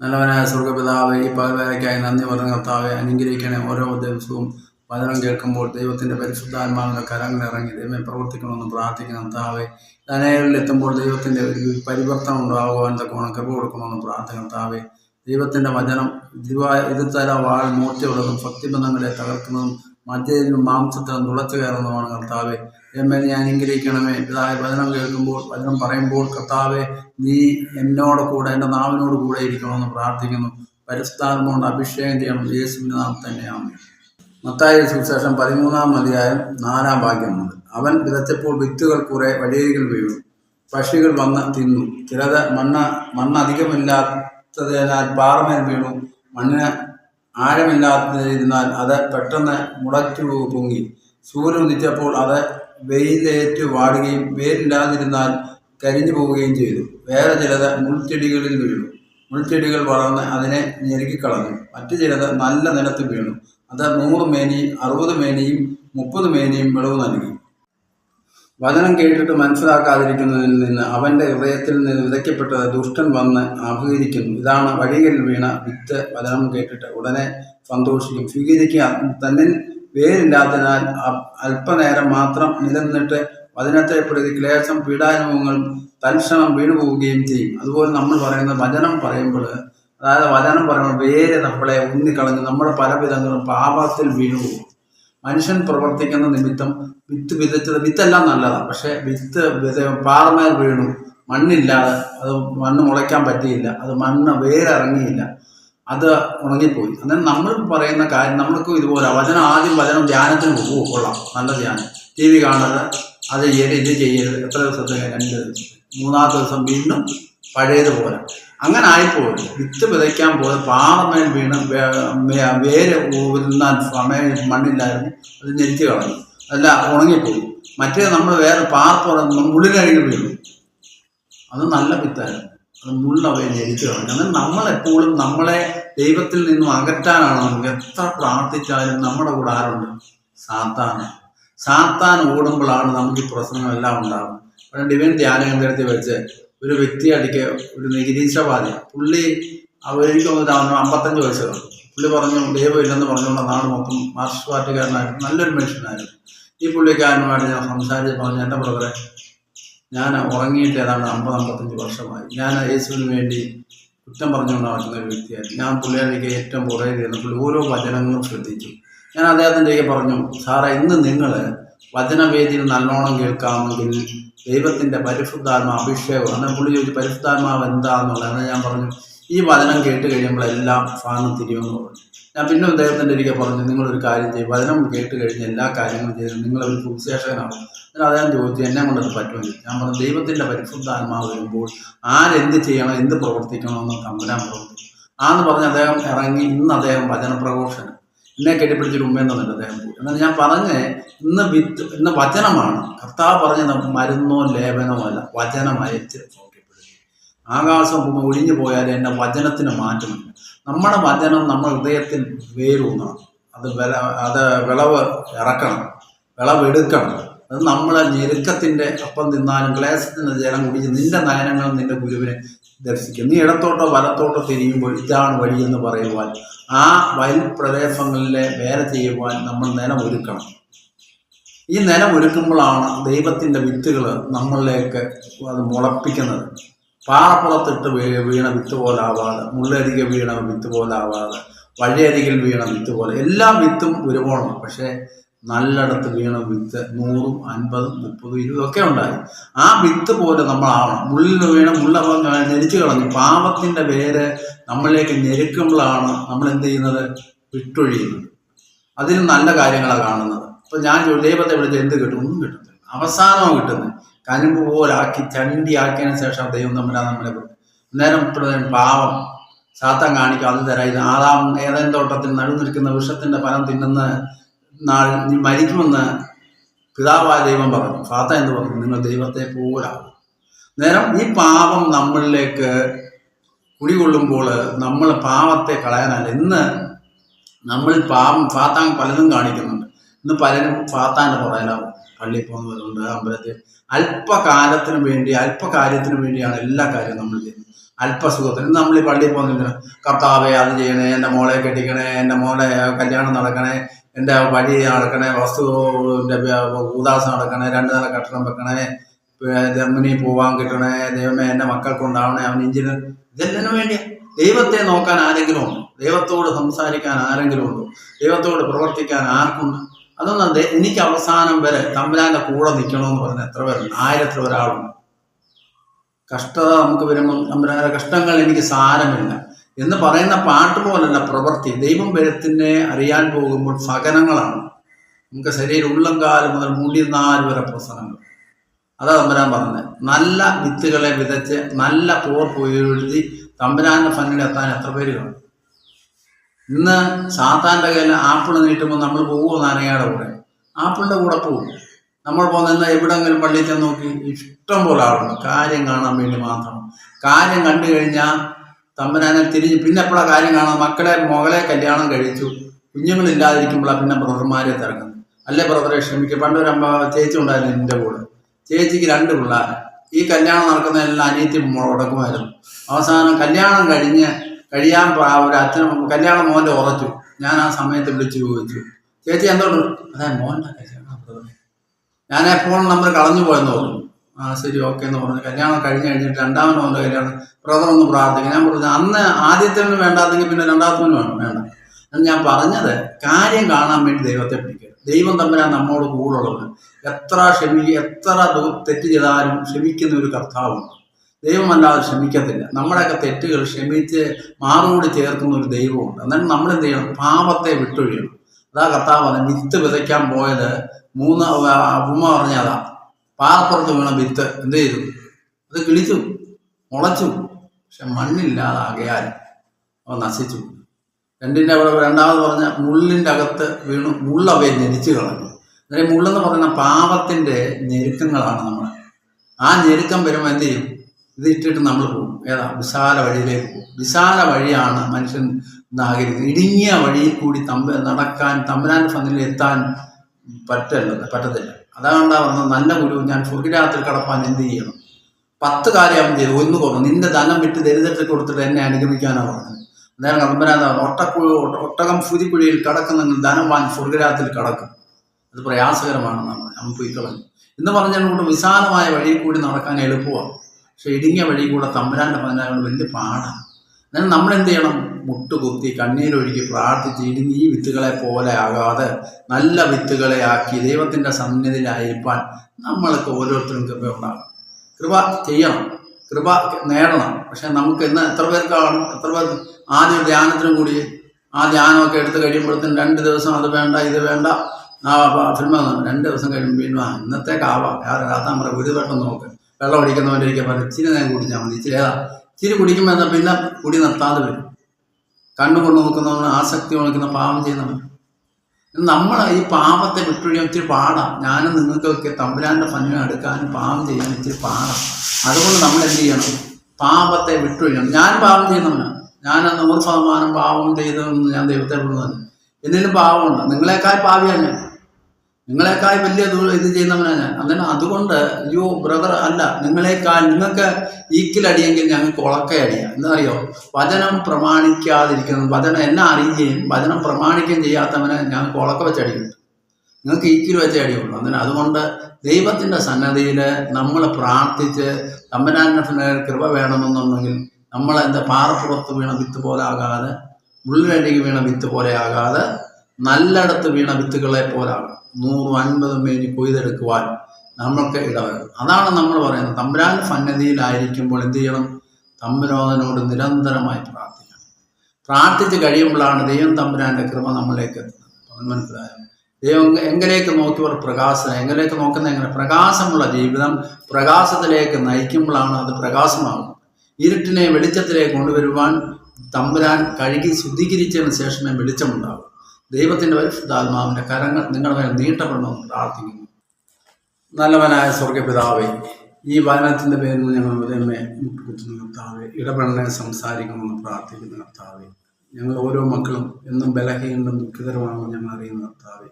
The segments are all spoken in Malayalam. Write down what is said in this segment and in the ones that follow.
നല്ലവനായ സ്വർഗപിതാവ് ഈ പകൽവേലയ്ക്കായി നന്ദി പറഞ്ഞ കർത്താവെ അനുഗ്രഹിക്കണേ ഓരോ ദിവസവും. വചനം കേൾക്കുമ്പോൾ ദൈവത്തിന്റെ പരിശുദ്ധാത്മാവിന്റെ കരങ്ങൾ ഇറങ്ങി ദൈവം പ്രവർത്തിക്കണമെന്ന് പ്രാർത്ഥിക്കണം താവേ ധനകളിൽ എത്തുമ്പോൾ ദൈവത്തിന്റെ ഒരു പരിവർത്തനം ഉണ്ടാകുവാൻ തക്കോണം കൃപ കൊടുക്കണമെന്ന് പ്രാർത്ഥിക്കണം താവേ ദൈവത്തിന്റെ വചനം ദിവാ ഇരുത്തല വാൾ മൂർച്ചയുള്ളതും ഭക്തിബന്ധങ്ങളെ തകർക്കുന്നതും മധ്യയിലും മാംസത്തിലും തുളച്ചു കയറുന്നതുമാണ് കർത്താവെ. എന്നെ ഞാൻ അനുഗ്രഹിക്കണമേ. പിതാവെ വചനം കേൾക്കുമ്പോൾ വചനം പറയുമ്പോൾ കർത്താവെ നീ എന്നോട് കൂടെ എന്റെ നാവിനോട് കൂടെ ഇരിക്കണമെന്ന് പ്രാർത്ഥിക്കുന്നു. പരിസ്ഥാനം കൊണ്ട് അഭിഷേകം ചെയ്യണം. യേശുവിന്റെ നാം തന്നെയാണ് മത്തായ സുവിശേഷം പതിമൂന്നാം അധ്യായം നാലാം ഭാഗ്യമുണ്ട് അവൻ വിതച്ചപ്പോൾ വിത്തുകൾ കുറെ വഴിയരികൾ വീണു. പക്ഷികൾ വന്ന് തിന്നു. ചിലത് മണ്ണ് മണ്ണ് അധികമില്ലാത്തതിനാൽ പാറമേൽ വീണു. മണ്ണിന് ആഴമില്ലാത്തതിരുന്നാൽ അത് പെട്ടെന്ന് മുളച്ചു പൊങ്ങി. സൂര്യൻ ഉദിച്ചപ്പോൾ അത് വെയിലേറ്റ് വാടുകയും വേരില്ലാതിരുന്നാൽ കരിഞ്ഞു പോവുകയും ചെയ്തു. വേറെ ചിലത് മുൾച്ചെടികളിൽ വീണു. മുൾച്ചെടികൾ വളർന്ന് അതിനെ ഞെരുക്കിക്കളഞ്ഞു. മറ്റു ചിലത് നല്ല നിലത്ത് വീണു. അത് നൂറ് മേനിയും അറുപത് മേനിയും മുപ്പത് മേനിയും വിളവ് നൽകി. വചനം കേട്ടിട്ട് മനസ്സിലാക്കാതിരിക്കുന്നതിൽ നിന്ന് അവന്റെ ഹൃദയത്തിൽ നിന്ന് വിതയ്ക്കപ്പെട്ടത് ദുഷ്ടൻ വന്ന് അപഹരിക്കുന്നു ഇതാണ് വഴികളിൽ വീണ വിത്ത് വചനം കേട്ടിട്ട് ഉടനെ സന്തോഷിക്കും. സ്വീകരിക്കുക തന്നിൽ വേരില്ലാത്തതിനാൽ അല്പനേരം മാത്രം നിലനിന്നിട്ട് വചനത്തെ പ്രതി ക്ലേശം പീഡാനുഭവങ്ങൾ തൽക്ഷണം വീണുപോവുകയും ചെയ്യും. അതുപോലെ നമ്മൾ പറയുന്ന വചനം പറയുമ്പോൾ അതായത് വചനം പറയുമ്പോൾ വേര് നമ്മളെ ഉന്നിക്കളഞ്ഞ് നമ്മുടെ പല വിധങ്ങളും പാപത്തിൽ വീണുപോകും. മനുഷ്യൻ പ്രവർത്തിക്കുന്ന നിമിത്തം വിത്ത് വിതച്ചത് വിത്തെല്ലാം നല്ലതാണ്. പക്ഷേ വിത്ത് വിത പാറമേൽ വീണു. മണ്ണില്ലാതെ അത് മണ്ണ് മുളയ്ക്കാൻ പറ്റിയില്ല. അത് മണ്ണ് വേരിറങ്ങിയില്ല. അത് ഉണങ്ങിപ്പോയി. അന്നേരം നമ്മൾ പറയുന്ന കാര്യം നമ്മൾക്കും ഇതുപോലെ വചനം ആദ്യം വചനം ധ്യാനത്തിന് പോകും. കൊള്ളാം. നല്ല ധ്യാനം. ടി വി കാണരുത്. അത് ചെയ്യരുത് ഇത് ചെയ്യരുത്. എത്ര ദിവസത്തെ രണ്ട് മൂന്നാമത്തെ ദിവസം വീണ്ടും പഴയതുപോലെ. അങ്ങനെ ആയിപ്പോയി. വിത്ത് വിതയ്ക്കാൻ പോയത് പാറമേൽ വീണ് വേര് ഊരുന്നാൻ സമയം മണ്ണില്ലായിരുന്നു. അത് ഞെരിച്ച് കളഞ്ഞു. അല്ല ഉണങ്ങിപ്പോയി. മറ്റേ നമ്മൾ വേറെ പാർപ്പുറ മുള്ളിനഴിയിൽ വീണു. അത് നല്ല വിത്തായിരുന്നു. അത് മുള്ളവയെ ഞെരിച്ച് കളഞ്ഞു. അങ്ങനെ നമ്മളെപ്പോഴും നമ്മളെ ദൈവത്തിൽ നിന്നും അകറ്റാനാണ് നമുക്ക്? എത്ര പ്രാർത്ഥിച്ചാലും നമ്മുടെ കൂടെ ആരുണ്ട്? സാത്താൻ സാത്താൻ ഓടുമ്പോഴാണ് നമുക്ക് ഈ പ്രശ്നങ്ങളെല്ലാം ഉണ്ടാകുന്നത് ഡിവൈൻ ധ്യാന കേന്ദ്രത്തിൽ വെച്ച് ഒരു വ്യക്തി അടിക്ക് ഒരു നിരീക്ഷവാദി പുള്ളി അവർക്ക് അമ്പത്തഞ്ച് വയസ്സ് പുള്ളി പറഞ്ഞു ദൈവം ഇല്ലെന്ന് പറഞ്ഞുകൊണ്ട് നാട് മൊത്തം മാർക്സ് പാർട്ടിക്കാരനായിരുന്നു നല്ലൊരു മനുഷ്യനായിരുന്നു. ഈ പുള്ളിക്കാരനുമായിട്ട് ഞാൻ സംസാരിച്ച് പറഞ്ഞു എന്റെ ബ്രദറെ ഞാൻ ഉറങ്ങിയിട്ട് ഏതാണ്ട് അമ്പത് അമ്പത്തഞ്ച് വർഷമായി. ഞാൻ യേശുവിന് വേണ്ടി കുറ്റം പറഞ്ഞുകൊണ്ട് നടക്കുന്ന ഒരു വ്യക്തിയായിരുന്നു. ഞാൻ പുള്ളിയുടെ ഏറ്റവും പുറകെ ഇരുന്ന് പുള്ളി ഓരോ വചനങ്ങളും ശ്രദ്ധിച്ചു. ഞാൻ അദ്ദേഹത്തിന്റെ പറഞ്ഞു സാറേ ഇന്ന് നിങ്ങൾ വചനവേദിയിൽ നല്ലോണം കേൾക്കാമെങ്കിൽ ദൈവത്തിന്റെ പരിശുദ്ധാത്മാ അഭിഷേകം. എന്നാൽ പുള്ളി ചോദിച്ചു പരിശുദ്ധാത്മാവ് എന്താണെന്നുള്ളത്? ഞാൻ പറഞ്ഞു ഈ വചനം കേട്ട് കഴിയുമ്പോൾ എല്ലാം സാധനം തിരിയുമെന്ന് പറഞ്ഞു. ഞാൻ പിന്നെ അദ്ദേഹത്തിന്റെ ഒരിക്കൽ പറഞ്ഞു നിങ്ങളൊരു കാര്യം ചെയ്യും. വചനം കേട്ട് കഴിഞ്ഞ് എല്ലാ കാര്യങ്ങളും ചെയ്ത് നിങ്ങളൊരു സുവിശേഷകനാണ് ഞാൻ അദ്ദേഹം ചോദിച്ചു എന്നെ കൊണ്ടത് പറ്റുമെങ്കിൽ ഞാൻ പറഞ്ഞു ദൈവത്തിന്റെ പരിശുദ്ധാത്മാവ് വരുമ്പോൾ ആരെന്ത് ചെയ്യണം എന്ത് പ്രവർത്തിക്കണമെന്ന് തമ്പുരാൻ പ്രവർത്തിക്കും. ആന്ന് പറഞ്ഞ് അദ്ദേഹം ഇറങ്ങി ഇന്ന് അദ്ദേഹം വചനപ്രഘോഷന് എന്നെ കെട്ടിപ്പിടിച്ചൊരു ഉമ്മ എന്നുണ്ട് അദ്ദേഹം പോയി. എന്നാൽ ഞാൻ പറഞ്ഞ് ഇന്ന് വിത്ത് ഇന്ന് വചനമാണ്. കർത്താവ് പറഞ്ഞത് മരുന്നോ ലേപനമോ അല്ല വചനമയച്ച് നോക്കിപ്പിടിക്കും ആകാശം ഒഴിഞ്ഞു പോയാൽ എന്റെ വചനത്തിന് മാറ്റമില്ല നമ്മുടെ വചനം നമ്മുടെ ഹൃദയത്തിൽ വേരൂന്നണം. അത് വില അത് വിളവ് ഇറക്കണം. വിളവെടുക്കണം അത് നമ്മളെ ഞെരുക്കത്തിന്റെ അപ്പം തിന്നാലും ക്ലേശത്തിന്റെ ജലം കുടിച്ച് നിന്റെ നയനങ്ങൾ നിന്റെ ഗുരുവിനെ ദർശിക്കും. നീ ഇടത്തോട്ടോ വലത്തോട്ടോ തിരിയുമ്പോൾ ഇതാണ് വഴിയെന്ന് പറയുവാൻ ആ വയൽ പ്രദേശങ്ങളിലെ വേല ചെയ്യുവാൻ നമ്മൾ നിലം ഒരുക്കണം ഈ നിലം ഒരുക്കുമ്പോഴാണ് ദൈവത്തിന്റെ വിത്തുകൾ നമ്മളിലേക്ക് അത് മുളപ്പിക്കുന്നത്. പാറപ്പുറത്തിട്ട് വീണ വിത്ത് പോലാവാതെ മുള്ളരികെ വീണ വിത്ത് പോലാവാതെ വഴിയരികിൽ വീണ വിത്ത് പോലെ എല്ലാ വിത്തും ഒരുപോണം. പക്ഷേ നല്ലിടത്ത് വീണ വിത്ത് നൂറും അൻപതും മുപ്പതും ഇരുപതും ഒക്കെ ഉണ്ടായി. ആ വിത്ത് പോലെ നമ്മളാവണം. മുള്ളിൽ വീണ മുള്ള ഞെരിച്ചു കളഞ്ഞു. പാപത്തിന്റെ പേര് നമ്മളിലേക്ക് ഞെരുക്കുമ്പോഴാണ് നമ്മൾ എന്ത് ചെയ്യുന്നത്? വിട്ടൊഴിയുന്നത്. അതിന് നല്ല കാര്യങ്ങളാണ് കാണുന്നത്. ഇപ്പൊ ഞാൻ ദൈവത്തെ വിളിച്ച് എന്ത് കിട്ടും? ഒന്നും കിട്ടുന്നില്ല അവസാനമാണ് കിട്ടുന്നത്. കനുമ്പ് പോലാക്കി ചണ്ടിയാക്കിയതിനു ശേഷം ദൈവം തമ്മിലാണ് നമ്മളെ. അന്നേരം ഇപ്പോഴും പാവം. സാത്താൻ കാണിക്കും അത് തരാം. ഇത് ആദാം ഏതെങ്കിലും തോട്ടത്തിൽ നടു നിൽക്കുന്ന വിഷത്തിന്റെ ഫലം തിന്നുന്ന നാൾ മരിക്കുമെന്ന് പിതാവായ ദൈവം പറഞ്ഞു. സാത്താൻ എന്ന് പറഞ്ഞു? നിങ്ങൾ ദൈവത്തെ പോലാകും നേരം ഈ പാപം നമ്മളിലേക്ക് കുടികൊള്ളുമ്പോൾ നമ്മൾ പാപത്തെ കളയാനല്ല. ഇന്ന് നമ്മൾ പാപം ഫാത്താൻ പലതും കാണിക്കുന്നുണ്ട്. ഇന്ന് പലരും ഫാത്താന്റെ പുറകിലാവും. പള്ളിയിൽ പോകുന്നവരുണ്ട് അമ്പലത്തിൽ അല്പകാലത്തിന് വേണ്ടി അല്പകാര്യത്തിന് വേണ്ടിയാണ് എല്ലാ കാര്യവും നമ്മൾ ചെയ്യുന്നത്. അല്പസുഖത്തിന് നമ്മൾ ഈ പള്ളിയിൽ പോകുന്നില്ല. കർത്താവെ അത് ചെയ്യണേ എന്റെ മോളെ കെട്ടിക്കണേ എന്റെ മോളെ കല്യാണം നടക്കണേ എന്റെ വഴി നടക്കണേ വസ്തുവിന്റെ ഉദാസ നടക്കണേ രണ്ട് നില കെട്ടണം വെക്കണേ ജർമ്മനി പോവാൻ കിട്ടണേ ദൈവമേ എന്റെ മക്കൾക്കുണ്ടാവണേ അവൻ എഞ്ചിനീയർ ഇതെല്ലാം വേണ്ടിയാ. ദൈവത്തെ നോക്കാൻ ആരെങ്കിലും ഉണ്ടോ? ദൈവത്തോട് സംസാരിക്കാൻ ആരെങ്കിലും ഉണ്ടോ? ദൈവത്തോട് പ്രവർത്തിക്കാൻ ആർക്കുണ്ട്? അതൊന്നും ദേ- എനിക്ക് അവസാനം വരെ തമ്പുരാന്റെ കൂടെ നിൽക്കണമെന്ന് പറഞ്ഞ എത്ര പേരുണ്ട് ആയിരത്തിൽ ഒരാളുണ്ട്. കഷ്ടത നമുക്ക് വരുമ്പോൾ തമ്പുരാന്റെ കഷ്ടങ്ങൾ എനിക്ക് സാരമില്ല. എന്ന് പറയുന്ന പാട്ട് പോലല്ല പ്രവൃത്തി. ദൈവം വരത്തിനെ അറിയാൻ പോകുമ്പോൾ സകനങ്ങളാണ് നമുക്ക് ശരീരം ഉള്ളംകാലം മുതൽ മുടിനാല് വരെ പ്രസനങ്ങൾ. അതാ തമ്പുരാൻ പറഞ്ഞത്. നല്ല വിത്തുകളെ വിതച്ച് നല്ല പോർ പോയി എഴുതി തമ്പുരാന്റെ ഫന്നിലെത്താൻ എത്ര പേര് കാണും? ഇന്ന് സാത്താന്റെ കയ്യിൽ ആപ്പിൾ നീട്ടുമ്പോൾ നമ്മൾ പോകുമോ നാരങ്ങയുടെ കൂടെ? ആപ്പിളിന്റെ കൂടെ പോകും. നമ്മൾ പോകുന്ന എവിടെങ്കിലും പള്ളിയിൽ ചെന്ന് നോക്കി ഇഷ്ടം പോലെ ആളുണ്ട്. കാര്യം കാണാൻ വേണ്ടി മാത്രം. കാര്യം കണ്ടു കഴിഞ്ഞാൽ തമ്പനാനെ തിരിഞ്ഞ് പിന്നെ എപ്പോഴാണ് കാര്യം കാണാൻ മക്കളെ മകളെ കല്യാണം കഴിച്ചു. കുഞ്ഞുങ്ങളില്ലാതിരിക്കുമ്പോഴാണ് പിന്നെ ബ്രദർമാരെ തിരക്കുന്നത്. അല്ലേ ബ്രദറെ ക്ഷമിക്കുക പണ്ടൊരമ്മ ചേച്ചി ഉണ്ടായിരുന്നു എന്റെ കൂടെ. ചേച്ചിക്ക് രണ്ട് പിള്ളേർ ഈ കല്യാണം നടക്കുന്നതെല്ലാം അനിയത്തി മുടക്കുമായിരുന്നു അവസാനം കല്യാണം കഴിഞ്ഞ് കഴിയാൻ ഒരു അച്ഛനും കല്യാണം മോന്റെ ഉറച്ചു. ഞാൻ ആ സമയത്ത് വിളിച്ചു ചോദിച്ചു. ചേച്ചി എന്തോണ്ട്? അതെ മോന്റെ കല്യാണം ആ ഞാൻ ഫോൺ നമ്പർ കളഞ്ഞു പോയെന്ന് പറഞ്ഞു. ആ ശരി ഓക്കെ എന്ന് പറഞ്ഞു. കല്യാണം കഴിഞ്ഞ് കഴിഞ്ഞിട്ട് രണ്ടാമത് മോന്റെ കല്യാണം ബ്രദർ ഒന്ന് പ്രാർത്ഥിക്കും ഞാൻ പറഞ്ഞു അന്ന് ആദ്യത്തേന് വേണ്ടാത്തെങ്കിൽ പിന്നെ രണ്ടാമത്തേന് വേണം. വേണ്ട. എന്ന് ഞാൻ പറഞ്ഞത് കാര്യം കാണാൻ വേണ്ടി ദൈവത്തെ പിടിക്കുക ദൈവം തമ്മിലാ നമ്മോട് കൂടുള്ളത് എത്ര ക്ഷമി എത്ര തെറ്റ് ചെയ്താലും ക്ഷമിക്കുന്ന ഒരു കർത്താവുണ്ട്. ദൈവമല്ലാതെ ക്ഷമിക്കത്തില്ല. നമ്മുടെയൊക്കെ തെറ്റുകൾ ക്ഷമിച്ച് മാറോട് ചേർക്കുന്ന ഒരു ദൈവമുണ്ട്. എന്നാലും നമ്മൾ എന്ത് ചെയ്യണം? പാപത്തെ വിട്ടൊഴിയണം. അതാ കർത്താവ് വിത്ത് വിതയ്ക്കാൻ പോയത് മൂന്ന് ഉമ്മ പറഞ്ഞതാ പാറപ്പുറത്ത് വീണ വിത്ത് എന്ത് ചെയ്തു? അത് കിളിച്ചു മുളച്ചു. പക്ഷെ മണ്ണില്ലാതാകയാൽ അവ നശിച്ചു. രണ്ടിന്റെ അവിടെ രണ്ടാമത് പറഞ്ഞ മുള്ളിന്റെ അകത്ത് വീണു മുള്ളവയെ ഞെരിച്ചു കളഞ്ഞു. അതായത് മുള്ളെന്ന് പറയുന്ന പാപത്തിന്റെ ഞെരുക്കങ്ങളാണ് നമ്മൾ ആ ഞെരുക്കം വരുമ്പോൾ എന്ത് ചെയ്യും? ഇത് ഇട്ടിട്ട് നമ്മൾ പോകും. ഏതാ? വിശാല വഴിയിലേക്ക് പോകും. വിശാല വഴിയാണ് മനുഷ്യൻ ആഗ്രഹിക്കുന്നത് ഇടുങ്ങിയ വഴിയിൽ കൂടി തമ്പ നടക്കാൻ തമ്പനാൻ ഫന്നിൽ എത്താൻ പറ്റല്ല പറ്റത്തില്ല. അതാണ്ടാ പറഞ്ഞത് നല്ല ഗുരു. ഞാൻ സ്വർഗരാത്രി കടപ്പാൻ എന്ത് ചെയ്യണം? പത്ത് കാര്യം ചെയ്തു. ഒന്ന് കുറഞ്ഞു നിന്റെ ധനം വിട്ട് ദരിദ്രത്തിൽ കൊടുത്തിട്ട് എന്നെ അനുഗമിക്കാനാണ് പറഞ്ഞത്. അന്നേരം കടമ്പനാഥ ഒട്ടക്കുഴി ഒട്ടകം ഫുതിക്കുഴിയിൽ കടക്കുന്നെങ്കിൽ ധനം വാങ്ങി സ്വർഗരാത്തിൽ കടക്കും. അത് പ്രയാസകരമാണെന്നാണ്. നമ്മൾ പോയി കളഞ്ഞു. എന്ന് പറഞ്ഞതുകൊണ്ട് വിശാലമായ വഴിയിൽ കൂടി നടക്കാൻ എളുപ്പമാണ്. പക്ഷെ ഇടുങ്ങിയ വഴി കൂടെ തമ്പുരാന്റെ പതിനായോട് വലിയ പാടാണ് എന്നാൽ നമ്മൾ എന്ത് ചെയ്യണം മുട്ടുകുത്തി കണ്ണീരൊഴുകി പ്രാർത്ഥിച്ച് ഇടുങ്ങി ഈ വിത്തുകളെ പോലെ ആകാതെ നല്ല വിത്തുകളെ ആക്കി ദൈവത്തിന്റെ സന്നിധിയിലായിരിക്കാൻ നമ്മൾക്ക് ഓരോരുത്തരും കൃപ ഉണ്ടാകും കൃപ ചെയ്യണം കൃപ നേടണം പക്ഷെ നമുക്ക് ഇന്ന് എത്ര പേർക്കാണ് എത്ര പേർ ആദ്യ ധ്യാനത്തിനും കൂടി ആ ധ്യാനമൊക്കെ എടുത്ത് കഴിയുമ്പോഴത്തേനും രണ്ട് ദിവസം അത് വേണ്ട ഇത് വേണ്ട ആ ഫിലിം രണ്ട് ദിവസം കഴിയുമ്പോൾ ഇന്നത്തേക്കാവാം വേറെ കാത്താൻ പറ ഒരു വട്ടം നോക്ക് വെള്ളം അടിക്കുന്നവന്റെ ഇരിക്കാൻ പറഞ്ഞു ഇച്ചിരി നേരം കുടിച്ചാൽ മതി ഇച്ചിരി ഇച്ചിരി കുടിക്കുമ്പോൾ എന്താ പിന്നെ കുടി നിർത്താതെ വരും. കണ്ണുകൊണ്ട് നോക്കുന്നവൻ ആസക്തി ഉണക്കുന്ന പാപം ചെയ്യുന്നവൻ. നമ്മൾ ഈ പാപത്തെ വിട്ടൊഴിയാൻ ഇച്ചിരി പാടാം. ഞാനും നിങ്ങൾക്കൊക്കെ തമ്പുരാന്റെ ഭംഗി എടുക്കാനും പാപം ചെയ്യാൻ ഇച്ചിരി പാടാം. അതുകൊണ്ട് നമ്മൾ എന്ത് ചെയ്യണം? പാപത്തെ വിട്ടൊഴിയണം. ഞാൻ പാപം ചെയ്യുന്നവനാണ് ഞാൻ നൂറ് ശതമാനം പാപം ചെയ്തതെന്ന് ഞാൻ ദൈവത്തെ വിടുന്നതാണ് എന്നിലും പാപമുണ്ട്. നിങ്ങളെക്കാൾ പാപിയാണ് ഞാൻ. നിങ്ങളെക്കാൾ വലിയ ഇത് ചെയ്യുന്നവനാണ് അങ്ങനെ അതുകൊണ്ട് യു ബ്രദർ അല്ല. നിങ്ങളെക്കാൾ നിങ്ങൾക്ക് ഈക്കിലടിയെങ്കിൽ ഞങ്ങൾക്ക് ഉളക്കയടിയാം എന്നറിയോ വചനം പ്രമാണിക്കാതിരിക്കുന്നു വചനം എന്നെ അറിയുകയും വചനം പ്രമാണിക്കുകയും ചെയ്യാത്തവനെ ഞങ്ങൾക്ക് ഉളക്ക വെച്ച് അടിക്കും. നിങ്ങൾക്ക് ഈക്കിൽ വെച്ച് അടിയുള്ളൂ. അങ്ങനെ അതുകൊണ്ട് ദൈവത്തിന്റെ സന്നദ്ധിയിൽ നമ്മൾ പ്രാർത്ഥിച്ച് തമ്പനാന്റെ കൃപ വേണമെന്നുണ്ടെങ്കിൽ നമ്മൾ എന്താ പാറപ്പുറത്ത് വീണ വിത്ത് പോലെ ആകാതെ മുള്ളിനടിക്ക് വീണ വിത്ത് പോലെ ആകാതെ നല്ലയിടത്ത് വീണ വിത്തുകളെ പോലാണ്. നൂറും അൻപതും മേനി കൊയ്തെടുക്കുവാൻ നമ്മൾക്ക് ഇടവരും അതാണ് നമ്മൾ പറയുന്നത്. തമ്പുരാൻ സന്നദ്ധിയിലായിരിക്കുമ്പോൾ എന്ത് ചെയ്യണം? തമ്പുരോധനോട് നിരന്തരമായി പ്രാർത്ഥിക്കണം. പ്രാർത്ഥിച്ച് കഴിയുമ്പോഴാണ് ദൈവം തമ്പുരാന്റെ കൃപ നമ്മളിലേക്ക് എത്തുന്നത്. മനസ്സിലായോ? ദൈവം എങ്കിലേക്ക് നോക്കിയവർ പ്രകാശം എങ്കിലേക്ക് നോക്കുന്ന എങ്ങനെ? പ്രകാശമുള്ള ജീവിതം പ്രകാശത്തിലേക്ക് നയിക്കുമ്പോഴാണ് അത് പ്രകാശമാകുന്നത്. ഇരുട്ടിനെ വെളിച്ചത്തിലേക്ക് കൊണ്ടുവരുവാൻ തമ്പുരാൻ കഴുകി ശുദ്ധീകരിച്ചതിന് ശേഷമേ വെളിച്ചമുണ്ടാകും ദൈവത്തിന്റെ പരിശുദ്ധാത്മാവിന്റെ കരങ്ങൾ നിങ്ങളുടെ മേൽ നീട്ടപ്പെടണമെന്ന് പ്രാർത്ഥിക്കുന്നു. നല്ലവനായ സ്വർഗപിതാവേ ഈ വചനത്തിന്റെ പേരിൽ ഞങ്ങൾ ഉദയമേ മുട്ടുകുത്തുന്ന കർത്താവെ. ഇടപെടണെ സംസാരിക്കണമെന്ന് പ്രാർത്ഥിക്കുന്ന കർത്താവെ. ഞങ്ങൾ ഓരോ മക്കളും എന്നും ബലഹീനം ദുഃഖിതരമാണെന്ന് ഞങ്ങൾ അറിയുന്ന കർത്താവെ.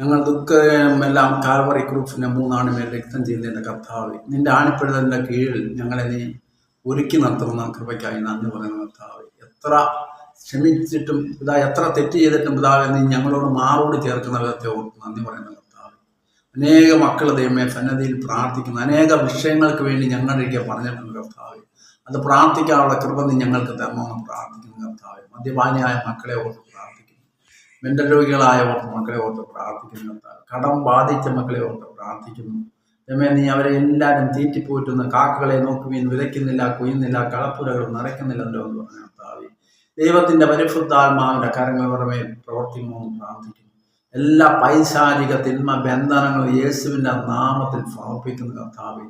ഞങ്ങൾ ദുഃഖമെല്ലാം കാൽവറി ക്രൂഫിന്റെ മൂന്നാണ് മേൽ രക്തം ചെയ്യുന്നതിന്റെ കർത്താവെ. നിന്റെ ആണിപ്പെടുന്നതിന്റെ കീഴിൽ ഞങ്ങളെ നീ ഒരുക്കി നിർത്തുന്ന കൃപയ്ക്കായി നന്ദി പറയുന്ന കർത്താവ്. എത്ര ക്ഷമിച്ചിട്ടും ഇതാ എത്ര തെറ്റ് ചെയ്തിട്ടും പിതാവെ നീ ഞങ്ങളോട് മാറോട് ചേർക്കുന്ന വിധത്തെ നന്ദി പറയുന്ന കർത്താവ്. അനേക മക്കൾ ദൈവമേ സന്നദ്ധിയിൽ പ്രാർത്ഥിക്കുന്നു. അനേക വിഷയങ്ങൾക്ക് വേണ്ടി ഞങ്ങളിലേക്ക് പറഞ്ഞിട്ടുണ്ട് കർത്താവ്. അത് പ്രാർത്ഥിക്കാനുള്ള കൃപ നീ ഞങ്ങൾക്ക് തരണമെന്ന് പ്രാർത്ഥിക്കുന്നു കർത്താവ്. മദ്യപാനിയായ മക്കളെ ഓർത്ത് പ്രാർത്ഥിക്കുന്നു. മെന്റൽ രോഗികളായ ഓർത്ത് മക്കളെ ഓർത്ത് പ്രാർത്ഥിക്കുന്നു കർത്താവ്. കടം ബാധിച്ച മക്കളെ ഓർത്ത് പ്രാർത്ഥിക്കുന്നു. ദൈവമേ നീ അവരെ എല്ലാവരും തീറ്റിപ്പോറ്റുന്ന കാക്കകളെ നോക്കുകയും വിതയ്ക്കുന്നില്ല കൊയ്യുന്നില്ല കളപ്പുരകൾ നിറയ്ക്കുന്നില്ല എന്ന് പറഞ്ഞ. ദൈവത്തിന്റെ പരിശുദ്ധാത്മാവിന്റെ കരങ്ങളുടെ മേൽ പ്രവർത്തിക്കുമെന്ന് പ്രാർത്ഥിക്കുന്നു. എല്ലാ പൈശാചിക തിന്മ ബന്ധനങ്ങൾ യേശുവിന്റെ നാമത്തിൽ സമർപ്പിക്കുന്ന കർത്താവ്.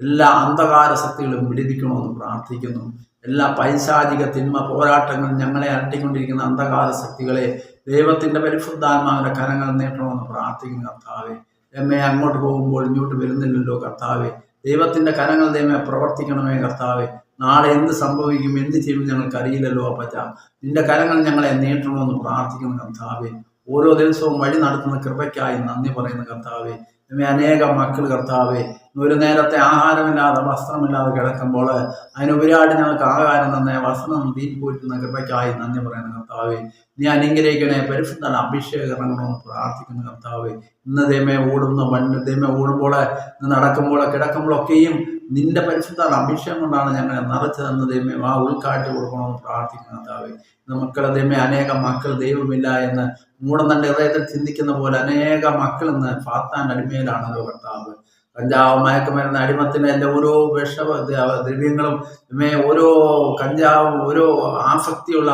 എല്ലാ അന്ധകാര ശക്തികളും വിടിപ്പിക്കണമെന്ന് പ്രാർത്ഥിക്കുന്നു. എല്ലാ പൈശാചിക തിന്മ പോരാട്ടങ്ങളും ഞങ്ങളെ അലട്ടിക്കൊണ്ടിരിക്കുന്ന അന്ധകാര ശക്തികളെ ദൈവത്തിന്റെ പരിശുദ്ധാത്മാവിന്റെ കരങ്ങൾ നീട്ടണമെന്ന് പ്രാർത്ഥിക്കുന്നു കർത്താവെ. എമ്മെ അങ്ങോട്ട് പോകുമ്പോൾ ഇങ്ങോട്ട് വരുന്നില്ലല്ലോ കർത്താവെ. ദൈവത്തിന്റെ കരങ്ങൾ ദൈവമേ പ്രവർത്തിക്കണമേ കർത്താവെ. നാളെ എന്ത് സംഭവിക്കും എന്ത് ചെയ്യും ഞങ്ങൾക്ക് അറിയില്ലല്ലോ അപ്പച്ച. നിന്റെ കരങ്ങൾ ഞങ്ങളെ നീട്ടണമെന്ന് പ്രാർത്ഥിക്കുന്ന കർത്താവെ. ഓരോ ദിവസവും വഴി നടത്തുന്ന കൃപയ്ക്കായി നന്ദി പറയുന്ന കർത്താവെ. നമ്മെ അനേകം മക്കൾ കർത്താവെ ഒരു നേരത്തെ ആഹാരമില്ലാതെ വസ്ത്രമില്ലാതെ കിടക്കുമ്പോൾ അതിനുപരിയായിട്ട് ഞങ്ങൾക്ക് ആഹാരം തന്നെ വസ്ത്രം തീറ്റിപ്പോറ്റുന്ന കൃപയ്ക്കായി നന്ദി പറയുന്ന കർത്താവ്. നീ അനുഗ്രഹിക്കണേ പരിശുദ്ധ അഭിഷേകണമെന്ന് പ്രാർത്ഥിക്കുന്ന കർത്താവ്. ഇന്ന് ദൈമേ ഓടുന്ന മണ്ണ് ദൈമേ ഓടുമ്പോൾ നടക്കുമ്പോൾ കിടക്കുമ്പോഴൊക്കെയും നിന്റെ പരിശുദ്ധ അഭിഷേകം കൊണ്ടാണ് ഞങ്ങളെ നിറച്ചതെന്ന് ദൈമേ ആ ഉൾക്കാട്ടി കൊടുക്കണമെന്ന് പ്രാർത്ഥിക്കുന്ന കർത്താവ്. മക്കളെ ദൈവമേ അനേകം മക്കൾ ദൈവമില്ല എന്ന് മൂടം തന്റെ ഹൃദയത്തിൽ ചിന്തിക്കുന്ന പോലെ അനേക മക്കൾ ഇന്ന് ഫാത്താന്റെ അടിമയിലാണല്ലോ കർത്താവ്. കഞ്ചാവ് മയക്കുമരുന്ന് അടിമത്തിന് എന്റെ ഓരോ വിഷ ദ്രവ്യങ്ങളും ഓരോ കഞ്ചാവും ഓരോ ആസക്തിയുള്ള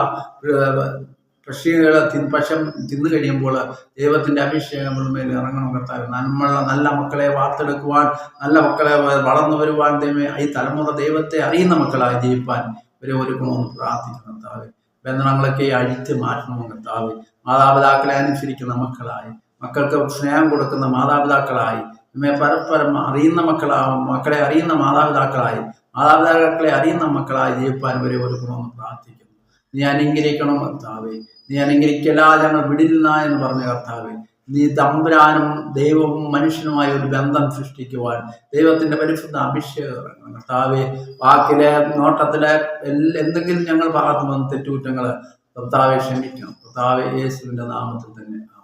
പക്ഷികളെ തിൻ പക്ഷം തിന്നു കഴിയുമ്പോൾ ദൈവത്തിന്റെ അഭിഷേകം മേൽ ഇറങ്ങണം കർത്താവ്. നമ്മൾ നല്ല മക്കളെ വാർത്തെടുക്കുവാൻ നല്ല മക്കളെ വളർന്നു വരുവാൻ ദൈവമേ ഈ തലമുറ ദൈവത്തെ അറിയുന്ന മക്കളായി ജീവിപ്പാൻ ഇവരെ ഒരുക്കണമെന്ന് പ്രാർത്ഥിക്കണം കർത്താവ്. ബന്ധനങ്ങളൊക്കെ അഴിച്ച് മാറ്റണമെന്ന് കർത്താവ്. മാതാപിതാക്കളെ അനുസരിക്കുന്ന മക്കളായി മക്കൾക്ക് സ്നേഹം കൊടുക്കുന്ന മാതാപിതാക്കളായി നമ്മെ പരസ്പരം അറിയുന്ന മക്കളാവും മക്കളെ അറിയുന്ന മാതാപിതാക്കളായി മാതാപിതാക്കളെ അറിയുന്ന മക്കളായി ജീവിപ്പാൻ വരെ ഒരുക്കണമെന്ന് പ്രാർത്ഥിക്കുന്നു. നീ അനുഗ്രഹിക്കണം കർത്താവേ. നീ അനുഗ്രഹിക്കലാ ഞങ്ങൾ വിടില്ല എന്ന് പറഞ്ഞ കർത്താവേ. നീ തമ്പുരാനും ദൈവവും മനുഷ്യനുമായ ഒരു ബന്ധം സൃഷ്ടിക്കുവാൻ ദൈവത്തിന്റെ പരിശുദ്ധ അഭിഷേകം കർത്താവെ വാക്കിലെ നോട്ടത്തിലെ എന്തെങ്കിലും ഞങ്ങൾ പറഞ്ഞു വന്ന് തെറ്റുകുറ്റങ്ങൾ കർത്താവെ ക്ഷമിക്കണം. കർത്താവെ യേശുവിന്റെ നാമത്തിൽ തന്നെ